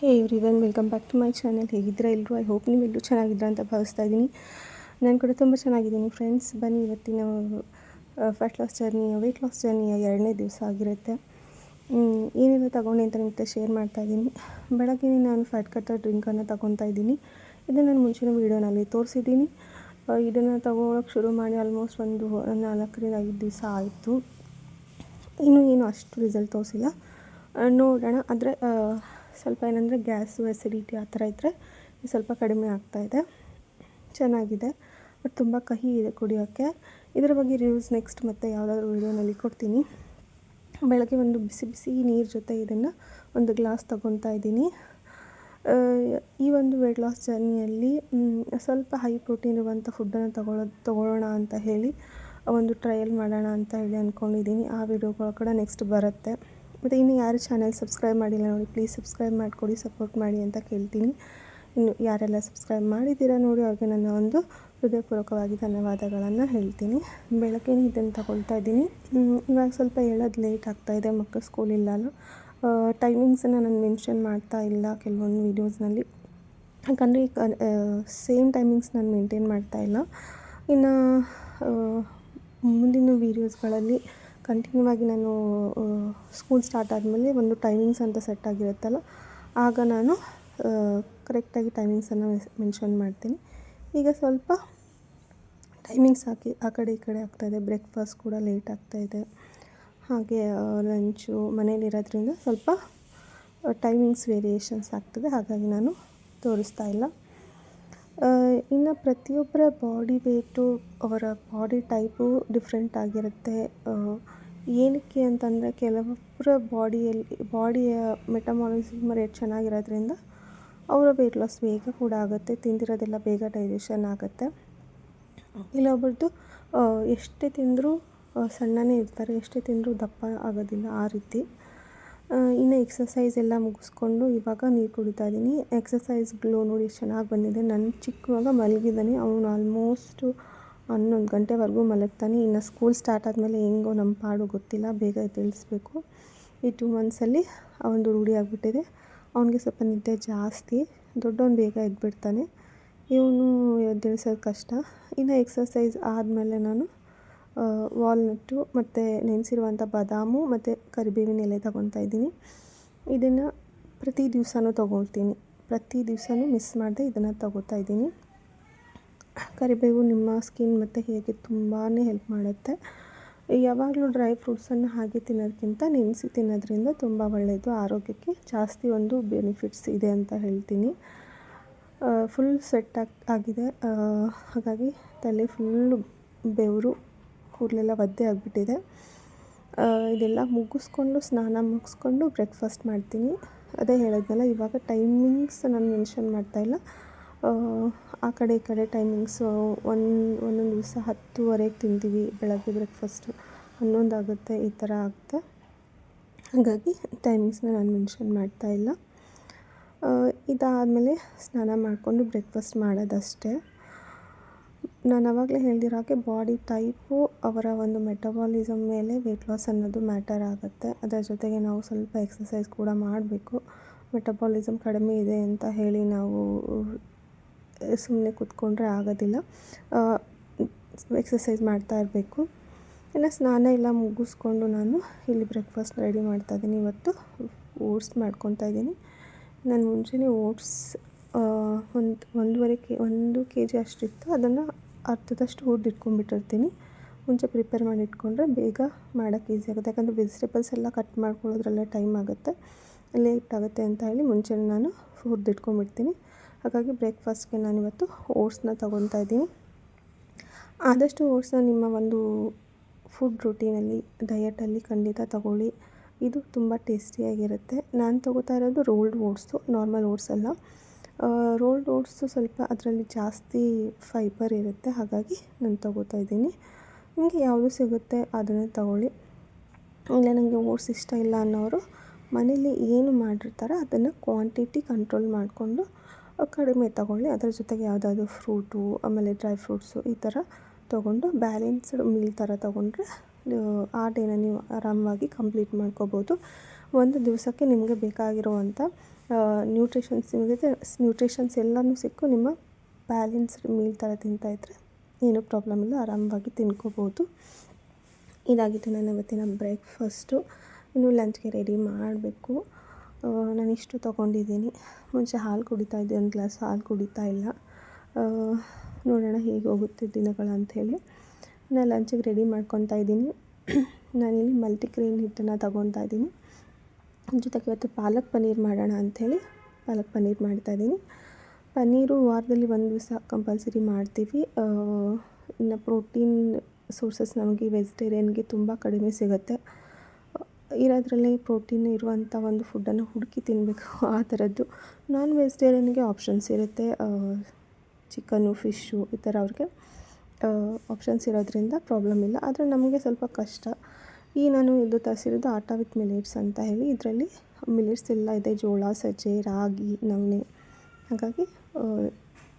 Hey everyone welcome back to my channel ಹೇಗಿದ್ದೀರಾ ಎಲ್ಲರೂ? I hope ನೀವೆಲ್ಲರೂ ಚೆನ್ನಾಗಿದ್ದೀರಾ ಅಂತ ಭಾವಿಸ್ತಾ ಇದ್ದೀನಿ. ನಾನು ಕೂಡ ತುಂಬ ಚೆನ್ನಾಗಿದ್ದೀನಿ ಫ್ರೆಂಡ್ಸ್ ಬನ್ನಿ ಇವತ್ತಿನ ಫ್ಯಾಟ್ ಲಾಸ್ ಜರ್ನಿಯ ವೆಯ್ಟ್ ಲಾಸ್ ಜರ್ನಿಯ ಎರಡನೇ ದಿವಸ ಆಗಿರುತ್ತೆ. ಏನೆಲ್ಲ ತಗೊಂಡೆ ಅಂತ ಜೊತೆ ಶೇರ್ ಮಾಡ್ತಾ ಇದ್ದೀನಿ. ಬೆಳಗ್ಗೆ ನಾನು ಫ್ಯಾಟ್ ಕಟ್ಟರ್ ಡ್ರಿಂಕನ್ನು ತಗೊತಾ ಇದ್ದೀನಿ. ಇದನ್ನು ನಾನು ಮುಂಚಿನ ವೀಡಿಯೋನಲ್ಲಿ ತೋರಿಸಿದ್ದೀನಿ. ಇದನ್ನು ತಗೊಳಕ್ಕೆ ಶುರು ಮಾಡಿ ಆಲ್ಮೋಸ್ಟ್ ಒಂದು ನಾಲ್ಕರಿಂದ ಐದು ದಿವಸ ಆಯಿತು. ಇನ್ನೂ ಏನು ಅಷ್ಟು ರಿಸಲ್ಟ್ ತೋರಿಸಿಲ್ಲ. ನೋಡೋಣ. ಆದರೆ ಸ್ವಲ್ಪ ಏನಂದರೆ ಗ್ಯಾಸು ಎಸಿಡಿಟಿ ಆ ಥರ ಇದ್ದರೆ ಸ್ವಲ್ಪ ಕಡಿಮೆ ಆಗ್ತಾಯಿದೆ ಚೆನ್ನಾಗಿದೆ. ಬಟ್ ತುಂಬ ಕಹಿ ಇದೆ ಕುಡಿಯೋಕ್ಕೆ. ಇದರ ಬಗ್ಗೆ ರಿವ್ಯೂಸ್ ನೆಕ್ಸ್ಟ್ ಮತ್ತೆ ಯಾವುದಾದ್ರೂ ವೀಡಿಯೋನಲ್ಲಿ ಕೊಡ್ತೀನಿ. ಬೆಳಗ್ಗೆ ಒಂದು ಬಿಸಿ ಬಿಸಿ ನೀರು ಜೊತೆ ಇದನ್ನು ಒಂದು ಗ್ಲಾಸ್ ತೊಗೊತಾ ಇದ್ದೀನಿ. ಈ ಒಂದು ವೆಯ್ಟ್ ಲಾಸ್ ಜರ್ನಿಯಲ್ಲಿ ಸ್ವಲ್ಪ ಹೈ ಪ್ರೋಟೀನ್ ಇರುವಂಥ ಫುಡ್ಡನ್ನು ತಗೊಳ್ಳೋದು ತಗೊಳ್ಳೋಣ ಅಂತ ಹೇಳಿ ಒಂದು ಟ್ರಯಲ್ ಮಾಡೋಣ ಅಂತ ಹೇಳಿ ಅಂದ್ಕೊಂಡಿದ್ದೀನಿ ಆ ವಿಡಿಯೋಗಳು ಕೂಡ ನೆಕ್ಸ್ಟ್ ಬರುತ್ತೆ. ಮತ್ತು ಇನ್ನು ಯಾರು ಚಾನಲ್ ಸಬ್ಸ್ಕ್ರೈಬ್ ಮಾಡಿಲ್ಲ ನೋಡಿ, ಪ್ಲೀಸ್ ಸಬ್ಸ್ಕ್ರೈಬ್ ಮಾಡಿಕೊಡಿ, ಸಪೋರ್ಟ್ ಮಾಡಿ ಅಂತ ಕೇಳ್ತೀನಿ. ಇನ್ನು ಯಾರೆಲ್ಲ ಸಬ್ಸ್ಕ್ರೈಬ್ ಮಾಡಿದ್ದೀರಾ ನೋಡಿ, ಅವ್ರಿಗೆ ನನ್ನ ಒಂದು ಹೃದಯಪೂರ್ವಕವಾಗಿ ಧನ್ಯವಾದಗಳನ್ನು ಹೇಳ್ತೀನಿ. ಬೆಳಗ್ಗೆ ಇದನ್ನು ತಗೊಳ್ತಾ ಇದ್ದೀನಿ. ಇವಾಗ ಸ್ವಲ್ಪ ಹೇಳೋದು ಲೇಟ್ ಆಗ್ತಾಯಿದೆ ಮಕ್ಕಳು ಸ್ಕೂಲ್ ಇಲ್ಲ ಟೈಮಿಂಗ್ಸನ್ನು ನಾನು ಮೆನ್ಷನ್ ಮಾಡ್ತಾ ಇಲ್ಲ ಕೆಲವೊಂದು ವೀಡಿಯೋಸ್ನಲ್ಲಿ ಯಾಕಂದರೆ ಈ ಸೇಮ್ ಟೈಮಿಂಗ್ಸ್ ನಾನು ಮೇಂಟೈನ್ ಮಾಡ್ತಾ ಇಲ್ಲ. ಇನ್ನು ಮುಂದಿನ ವೀಡಿಯೋಸ್ಗಳಲ್ಲಿ ಕಂಟಿನ್ಯೂ ಆಗಿ ನಾನು ಸ್ಕೂಲ್ ಸ್ಟಾರ್ಟ್ ಆದಮೇಲೆ ಒಂದು ಟೈಮಿಂಗ್ಸ್ ಅಂತ ಸೆಟ್ ಆಗಿರುತ್ತಲ್ಲ, ಆಗ ನಾನು ಕರೆಕ್ಟಾಗಿ ಟೈಮಿಂಗ್ಸನ್ನು ಮೆನ್ಷನ್ ಮಾಡ್ತೀನಿ. ಈಗ ಸ್ವಲ್ಪ ಟೈಮಿಂಗ್ಸ್ ಹಾಕಿ, ಆ ಕಡೆ ಈ ಕಡೆ ಆಗ್ತಾಯಿದೆ ಬ್ರೇಕ್ಫಾಸ್ಟ್ ಕೂಡ ಲೇಟ್ ಆಗ್ತಾಯಿದೆ ಹಾಗೆ ಲಂಚು ಮನೇಲಿರೋದ್ರಿಂದ ಸ್ವಲ್ಪ ಟೈಮಿಂಗ್ಸ್ ವೇರಿಯೇಷನ್ಸ್ ಆಗ್ತದೆ. ಹಾಗಾಗಿ ನಾನು ತೋರಿಸ್ತಾ ಇಲ್ಲ. ಇನ್ನು ಪ್ರತಿಯೊಬ್ಬರ ಬಾಡಿ ವೇಟು ಅವರ ಬಾಡಿ ಟೈಪು ಡಿಫ್ರೆಂಟ್ ಆಗಿರುತ್ತೆ. ಏನಕ್ಕೆ ಅಂತಂದರೆ ಕೆಲವೊಬ್ಬರ ಬಾಡಿಯಲ್ಲಿ, ಬಾಡಿಯ ಮೆಟಮಾಲಿಸಮ್ ರೇಟ್ ಚೆನ್ನಾಗಿರೋದ್ರಿಂದ ಅವರ ವೆಯ್ಟ್ ಲಾಸ್ ಬೇಗ ಕೂಡ ಆಗುತ್ತೆ, ತಿಂದಿರೋದೆಲ್ಲ ಬೇಗ ಡೈಜೆಷನ್ ಆಗುತ್ತೆ. ಕೆಲವೊಬ್ಬರದ್ದು ಎಷ್ಟೇ ತಿಂದರೂ ಸಣ್ಣನೇ ಇರ್ತಾರೆ, ಎಷ್ಟೇ ತಿಂದರೂ ದಪ್ಪ ಆಗೋದಿಲ್ಲ ಆ ರೀತಿ. ಇನ್ನು ಎಕ್ಸಸೈಸ್ ಎಲ್ಲ ಮುಗಿಸ್ಕೊಂಡು ಇವಾಗ ನೀರು ಕುಡಿತಾ ಇದ್ದೀನಿ. ಎಕ್ಸಸೈಸ್ ಗ್ಲೋ ನೋಡಿ ಚೆನ್ನಾಗಿ ಬಂದಿದೆ. ನನ್ನ ಚಿಕ್ಕವಾಗ ಮಲಗಿದ್ದಾನೆ. ಅವನು ಆಲ್ಮೋಸ್ಟು ಹನ್ನೊಂದು ಗಂಟೆವರೆಗೂ ಮಲಗ್ತಾನೆ. ಇನ್ನು ಸ್ಕೂಲ್ ಸ್ಟಾರ್ಟ್ ಆದಮೇಲೆ ಹೆಂಗೋ ನಮ್ಮ ಪಾಡು ಗೊತ್ತಿಲ್ಲ. ಬೇಗ ತಿಳಿಸ್ಬೇಕು. ಈ ಟೂ ಮಂತ್ಸಲ್ಲಿ ಅವನದು ರೂಢಿ ಆಗಿಬಿಟ್ಟಿದೆ. ಅವನಿಗೆ ಸ್ವಲ್ಪ ನಿದ್ದೆ ಜಾಸ್ತಿ. ದೊಡ್ಡವನು ಬೇಗ ಎದ್ಬಿಡ್ತಾನೆ. ಇವನು ಎದ್ದೇಳ್ಸೋದು ಕಷ್ಟ. ಇನ್ನು ಎಕ್ಸಸೈಸ್ ಆದಮೇಲೆ ನಾನು ವಾಲ್ನಟ್ಟು ಮತ್ತು ನೆನೆಸಿರುವಂಥ ಬಾದಾಮು ಮತ್ತು ಕರಿಬೇವಿನ ಎಲೆ ತಗೊತಾ ಇದ್ದೀನಿ. ಇದನ್ನು ಪ್ರತಿ ದಿವಸನೂ ತೊಗೊಳ್ತೀನಿ. ಪ್ರತಿ ದಿವಸನೂ ಮಿಸ್ ಮಾಡದೆ ಇದನ್ನು ತಗೋತಾ ಇದ್ದೀನಿ. ಕರಿಬೇವು ನಿಮ್ಮ ಸ್ಕಿನ್ ಮತ್ತು ಹೇಗೆ ತುಂಬಾ ಹೆಲ್ಪ್ ಮಾಡುತ್ತೆ. ಯಾವಾಗಲೂ ಡ್ರೈ ಫ್ರೂಟ್ಸನ್ನು ಹಾಗೆ ತಿನ್ನೋದಕ್ಕಿಂತ ನೆನೆಸಿ ತಿನ್ನೋದ್ರಿಂದ ತುಂಬ ಒಳ್ಳೆಯದು ಆರೋಗ್ಯಕ್ಕೆ ಜಾಸ್ತಿ ಒಂದು ಬೆನಿಫಿಟ್ಸ್ ಇದೆ ಅಂತ ಹೇಳ್ತೀನಿ. ಫುಲ್ ಸೆಟ್ ಆಗಿ, ಆಗಿದೆ. ಹಾಗಾಗಿ ತಲೆ ಫುಲ್ಲು ಬೆವರು ಕೂದಲೆಲ್ಲ ಒದ್ದೆ ಆಗಿಬಿಟ್ಟಿದೆ. ಇದೆಲ್ಲ ಮುಗಿಸ್ಕೊಂಡು, ಸ್ನಾನ ಮುಗಿಸ್ಕೊಂಡು ಬ್ರೇಕ್ಫಾಸ್ಟ್ ಮಾಡ್ತೀನಿ. ಅದೇ ಹೇಳಿದ್ನಲ್ಲ, ಇವಾಗ ಟೈಮಿಂಗ್ಸ್ ನಾನು ಮೆನ್ಷನ್ ಮಾಡ್ತಾಯಿಲ್ಲ ಆ ಕಡೆ ಈ ಕಡೆ ಟೈಮಿಂಗ್ಸು ಒಂದು, ಒಂದೊಂದು ದಿವಸ ಹತ್ತುವರೆಗೆ ತಿಂತೀವಿ ಬೆಳಗ್ಗೆ ಬ್ರೇಕ್ಫಾಸ್ಟು ಹನ್ನೊಂದು ಆಗುತ್ತೆ ಈ ಥರ ಆಗುತ್ತೆ. ಹಾಗಾಗಿ ಟೈಮಿಂಗ್ಸ್ನ ನಾನು ಮೆನ್ಷನ್ ಮಾಡ್ತಾ ಇಲ್ಲ. ಇದಾದಮೇಲೆ ಸ್ನಾನ ಮಾಡಿಕೊಂಡು ಬ್ರೇಕ್ಫಾಸ್ಟ್ ಮಾಡೋದಷ್ಟೇ. ನಾನು ಆವಾಗಲೇ ಹೇಳ್ದಿರೋ ಹಾಗೆ ಬಾಡಿ ಟೈಪು ಅವರ ಒಂದು ಮೆಟಬಾಲಿಸಮ್ ಮೇಲೆ ವೆಯ್ಟ್ ಲಾಸ್ ಅನ್ನೋದು ಮ್ಯಾಟರ್ ಆಗುತ್ತೆ. ಅದರ ಜೊತೆಗೆ ನಾವು ಸ್ವಲ್ಪ ಎಕ್ಸಸೈಸ್ ಕೂಡ ಮಾಡಬೇಕು. ಮೆಟಬಾಲಿಸಮ್ ಕಡಿಮೆ ಇದೆ ಅಂತ ಹೇಳಿ ನಾವು ಸುಮ್ಮನೆ ಕೂತ್ಕೊಂಡ್ರೆ ಆಗೋದಿಲ್ಲ. ಎಕ್ಸಸೈಸ್ ಮಾಡ್ತಾ ಇರಬೇಕು. ಇನ್ನು ಸ್ನಾನ ಎಲ್ಲ ಮುಗಿಸ್ಕೊಂಡು ನಾನು ಇಲ್ಲಿ ಬ್ರೇಕ್ಫಾಸ್ಟ್ ರೆಡಿ ಮಾಡ್ತಾ ಇದ್ದೀನಿ. ಇವತ್ತು ಓಟ್ಸ್ ಮಾಡ್ಕೊತಾ ಇದ್ದೀನಿ. ನಾನು ಮುಂಚೆನೇ ಓಟ್ಸ್ ಒಂದು, ಒಂದೂವರೆ ಕೆ, ಒಂದು ಕೆ ಜಿ ಅಷ್ಟಿತ್ತು. ಅದನ್ನು ಅರ್ಧದಷ್ಟು ಹುರಿದಿಟ್ಕೊಂಡ್ಬಿಟ್ಟಿರ್ತೀನಿ ಮುಂಚೆ ಪ್ರಿಪೇರ್ ಮಾಡಿ ಇಟ್ಕೊಂಡ್ರೆ ಬೇಗ ಮಾಡೋಕ್ಕೆ ಈಸಿ ಆಗುತ್ತೆ. ಯಾಕಂದರೆ ವೆಜಿಟೇಬಲ್ಸ್ ಎಲ್ಲ ಕಟ್ ಮಾಡ್ಕೊಳ್ಳೋದ್ರಲ್ಲೇ ಟೈಮ್ ಆಗುತ್ತೆ. ಲೇಟ್ ಆಗುತ್ತೆ ಅಂತ ಹೇಳಿ ಮುಂಚೆನೇ ನಾನು ಹುರಿದಿಟ್ಕೊಂಡ್ಬಿಡ್ತೀನಿ ಹಾಗಾಗಿ ಬ್ರೇಕ್ಫಾಸ್ಟ್ಗೆ ನಾನಿವತ್ತು ಓಟ್ಸ್ನ ತೊಗೊತಾ ಇದ್ದೀನಿ. ಆದಷ್ಟು ಓಟ್ಸ್ನ ನಿಮ್ಮ ಒಂದು ಫುಡ್ ರೂಟೀನಲ್ಲಿ, ಡಯಟಲ್ಲಿ ಖಂಡಿತ ತಗೊಳ್ಳಿ. ಇದು ತುಂಬ ಟೇಸ್ಟಿಯಾಗಿರುತ್ತೆ. ನಾನು ತೊಗೋತಾ ಇರೋದು ರೋಲ್ಡ್ ಓಟ್ಸು, ನಾರ್ಮಲ್ ಓಟ್ಸ್ ಅಲ್ಲ. ರೋಲ್ಡ್ ಓಟ್ಸು ಸ್ವಲ್ಪ ಅದರಲ್ಲಿ ಜಾಸ್ತಿ ಫೈಬರ್ ಇರುತ್ತೆ, ಹಾಗಾಗಿ ನಾನು ತೊಗೋತಾ ಇದ್ದೀನಿ. ನಿಮಗೆ ಯಾವುದು ಸಿಗುತ್ತೆ ಅದನ್ನೇ ತಗೊಳ್ಳಿ. ಇಲ್ಲ ನನಗೆ ಓಟ್ಸ್ ಇಷ್ಟ ಇಲ್ಲ ಅನ್ನೋರು ಮನೇಲಿ ಏನು ಮಾಡಿರ್ತಾರೋ ಅದನ್ನು ಕ್ವಾಂಟಿಟಿ ಕಂಟ್ರೋಲ್ ಮಾಡಿಕೊಂಡು ಕಡಿಮೆ ತಗೊಳ್ಳಿ. ಅದರ ಜೊತೆಗೆ ಯಾವುದಾದ್ರು ಫ್ರೂಟು, ಆಮೇಲೆ ಡ್ರೈ ಫ್ರೂಟ್ಸು ಈ ಥರ ತೊಗೊಂಡು ಬ್ಯಾಲೆನ್ಸ್ಡ್ ಮೀಲ್ ಥರ ತೊಗೊಂಡ್ರೆ ಆ ಡೇನ ನೀವು ಆರಾಮವಾಗಿ ಕಂಪ್ಲೀಟ್ ಮಾಡ್ಕೋಬೋದು. ಒಂದು ದಿವಸಕ್ಕೆ ನಿಮಗೆ ಬೇಕಾಗಿರುವಂಥ ನ್ಯೂಟ್ರಿಷನ್ಸ್ ನಿಮಗೆ ನ್ಯೂಟ್ರಿಷನ್ಸ್ ಎಲ್ಲನೂ ಸಿಕ್ಕು, ನಿಮ್ಮ ಬ್ಯಾಲೆನ್ಸ್ಡ್ ಮೀಲ್ ಥರ ತಿಂತಾಯಿದ್ರೆ ಏನೂ ಪ್ರಾಬ್ಲಮ್ ಇಲ್ಲ, ಆರಾಮವಾಗಿ ತಿನ್ಕೋಬೋದು. ಇದಾಗಿತ್ತು ನನ್ನ ಇವತ್ತಿನ ಬ್ರೇಕ್ಫಾಸ್ಟು. ಇನ್ನು ಲಂಚ್ಗೆ ರೆಡಿ ಮಾಡಬೇಕು. ನಾನು ಇಷ್ಟು ತೊಗೊಂಡಿದ್ದೀನಿ. ಮುಂಚೆ ಹಾಲು ಕುಡಿತಾ ಇದ್ದೆ, ಒಂದು ಗ್ಲಾಸ್ ಹಾಲು ಕುಡಿತಾ ಇಲ್ಲ. ನೋಡೋಣ ಹೇಗೆ ಹೋಗುತ್ತೆ ದಿನಗಳು ಅಂಥೇಳಿ ನಾನು ಲಂಚಿಗೆ ರೆಡಿ ಮಾಡ್ಕೊತಾ ಇದ್ದೀನಿ. ನಾನಿಲ್ಲಿ ಮಲ್ಟಿಗ್ರೇನ್ ಹಿಟ್ಟನ್ನು ತಗೊತಾ ಇದ್ದೀನಿ. ಜೊತೆಗೆ ಇವತ್ತು ಪಾಲಕ್ ಪನ್ನೀರ್ ಮಾಡೋಣ ಅಂಥೇಳಿ ಪಾಲಕ್ ಪನ್ನೀರ್ ಮಾಡ್ತಾಯಿದ್ದೀನಿ ಪನ್ನೀರು ವಾರದಲ್ಲಿ ಒಂದು ದಿವಸ ಕಂಪಲ್ಸರಿ ಮಾಡ್ತೀವಿ. ಇನ್ನು ಪ್ರೋಟೀನ್ ಸೋರ್ಸಸ್ ನಮಗೆ ವೆಜಿಟೇರಿಯನ್ಗೆ ತುಂಬ ಕಡಿಮೆ ಸಿಗುತ್ತೆ. ಇರೋದ್ರಲ್ಲಿ ಪ್ರೋಟೀನ್ ಇರುವಂಥ ಒಂದು ಫುಡ್ಡನ್ನು ಹುಡುಕಿ ತಿನ್ನಬೇಕು ಆ ಥರದ್ದು. ನಾನ್ ವೆಜಿಟೇರಿಯನ್ಗೆ ಆಪ್ಷನ್ಸ್ ಇರುತ್ತೆ. ಚಿಕನ್ನು ಫಿಶ್ಶು ಈ ಥರ ಅವ್ರಿಗೆ ಆಪ್ಷನ್ಸ್ ಇರೋದ್ರಿಂದ ಪ್ರಾಬ್ಲಮ್ ಇಲ್ಲ. ಆದರೆ ನಮಗೆ ಸ್ವಲ್ಪ ಕಷ್ಟ. ಈ ನಾನು ಇದು ತರಿಸಿರೋದು ಆಟ ವಿತ್ ಮಿಲೇಟ್ಸ್ ಅಂತ ಹೇಳಿ. ಇದರಲ್ಲಿ ಮಿಲೇಟ್ಸ್ ಎಲ್ಲ ಇದೆ. ಜೋಳ, ಸಜ್ಜೆ, ರಾಗಿ, ನವಣೆ. ಹಾಗಾಗಿ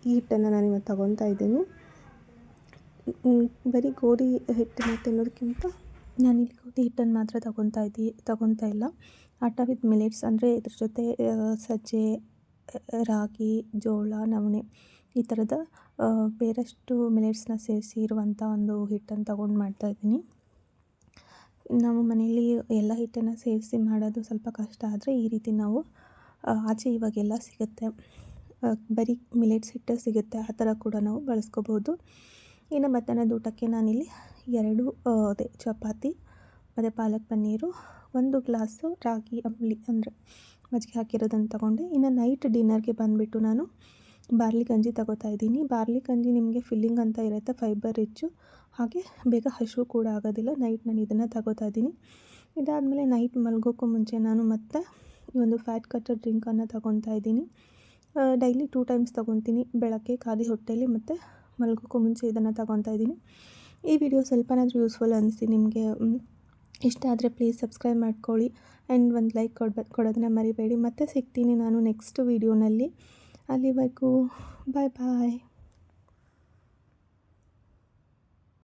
ಈ ಹಿಟ್ಟನ್ನು ನಾನು ಇವತ್ತು ತಗೊತಾ ಇದ್ದೀನಿ ಬರೀ ಗೋಧಿ ಹಿಟ್ಟನ್ನು ತಿನ್ನೋದಕ್ಕಿಂತ ನಾನಿಲ್ಲಿ ಗೋಧಿ ಹಿಟ್ಟನ್ನು ಮಾತ್ರ ತಗೊತಾ ಇದ್ದಿ, ತಗೊತಾ ಇಲ್ಲ. ಆಟ ವಿತ್ ಮಿಲೆಟ್ಸ್ ಅಂದರೆ ಇದ್ರ ಜೊತೆ ಸಜ್ಜೆ ರಾಗಿ, ಜೋಳ, ನವಣೆ ಈ ಥರದ ಬೇರಷ್ಟು ಮಿಲೆಟ್ಸ್ನ ಸೇರಿಸಿ ಇರುವಂಥ ಒಂದು ಹಿಟ್ಟನ್ನು ತಗೊಂಡು ಮಾಡ್ತಾಯಿದ್ದೀನಿ ನಾವು ಮನೆಯಲ್ಲಿ ಎಲ್ಲ ಹಿಟ್ಟನ್ನು ಸೇರಿಸಿ ಮಾಡೋದು ಸ್ವಲ್ಪ ಕಷ್ಟ ಆದರೆ ಈ ರೀತಿ ನಾವು ಆಚೆ ಇವಾಗೆಲ್ಲ ಸಿಗುತ್ತೆ. ಬರೀ ಮಿಲೆಟ್ಸ್ ಹಿಟ್ಟೇ ಸಿಗುತ್ತೆ, ಆ ಥರ ಕೂಡ ನಾವು ಬಳಸ್ಕೋಬೋದು. ಇನ್ನು ಮಧ್ಯಾಹ್ನದ ಊಟಕ್ಕೆ ನಾನಿಲ್ಲಿ ಎರಡು ಅದೇ ಚಪಾತಿ, ಮತ್ತು ಪಾಲಕ್ ಪನ್ನೀರು, ಒಂದು ಗ್ಲಾಸು ರಾಗಿ ಅಂಬಲಿ ಅಂದರೆ ಮಜ್ಜಿಗೆ ಹಾಕಿರೋದನ್ನು ತೊಗೊಂಡೆ. ಇನ್ನು ನೈಟ್ ಡಿನ್ನರ್ಗೆ ಬಂದುಬಿಟ್ಟು ನಾನು ಬಾರ್ಲಿ ಗಂಜಿ ತಗೋತಾ ಇದ್ದೀನಿ. ಬಾರ್ಲಿ ಗಂಜಿ ನಿಮಗೆ ಫಿಲ್ಲಿಂಗ್ ಅಂತ ಇರುತ್ತೆ, ಫೈಬರ್ ರಿಚ್ಚು. ಹಾಗೆ ಬೇಗ ಹಸಿವು ಕೂಡ ಆಗೋದಿಲ್ಲ, ನೈಟ್ ನಾನು ಇದನ್ನು ತಗೋತಾ ಇದ್ದೀನಿ. ಇದಾದಮೇಲೆ ನೈಟ್ ಮಲಗೋಕ್ಕೂ ಮುಂಚೆ ನಾನು ಮತ್ತೆ ಈ ಒಂದು ಫ್ಯಾಟ್ ಕಟ್ಟರ್ ಡ್ರಿಂಕನ್ನು ತಗೊತಾ ಇದ್ದೀನಿ. ಡೈಲಿ ಟೂ ಟೈಮ್ಸ್ ತೊಗೊತೀನಿ, ಬೆಳಗ್ಗೆ ಖಾಲಿ ಹೊಟ್ಟೆಯಲ್ಲಿ ಮತ್ತು ಮಲಗೋಕ್ಕೂ ಮುಂಚೆ ಇದನ್ನು ತಗೊತಾ ಇದ್ದೀನಿ. ಈ ವಿಡಿಯೋ ಸ್ವಲ್ಪನಾದರೂ ಯೂಸ್ಫುಲ್ ಅನಿಸಿ ನಿಮಗೆ. ಇಷ್ಟ ಆದರೆ ಪ್ಲೀಸ್ ಸಬ್ಸ್ಕ್ರೈಬ್ ಮಾಡ್ಕೊಳ್ಳಿ. ಆ್ಯಂಡ್ ಒಂದು ಲೈಕ್ ಕೊಡ್ಬ ಕೊಡೋದನ್ನ ಮರಿಬೇಡಿ. ಮತ್ತೆ ಸಿಗ್ತೀನಿ ನಾನು ನೆಕ್ಸ್ಟ್ ವೀಡಿಯೋನಲ್ಲಿ ಅಲ್ಲಿವರೆಗೂ ಬಾಯ್ ಬಾಯ್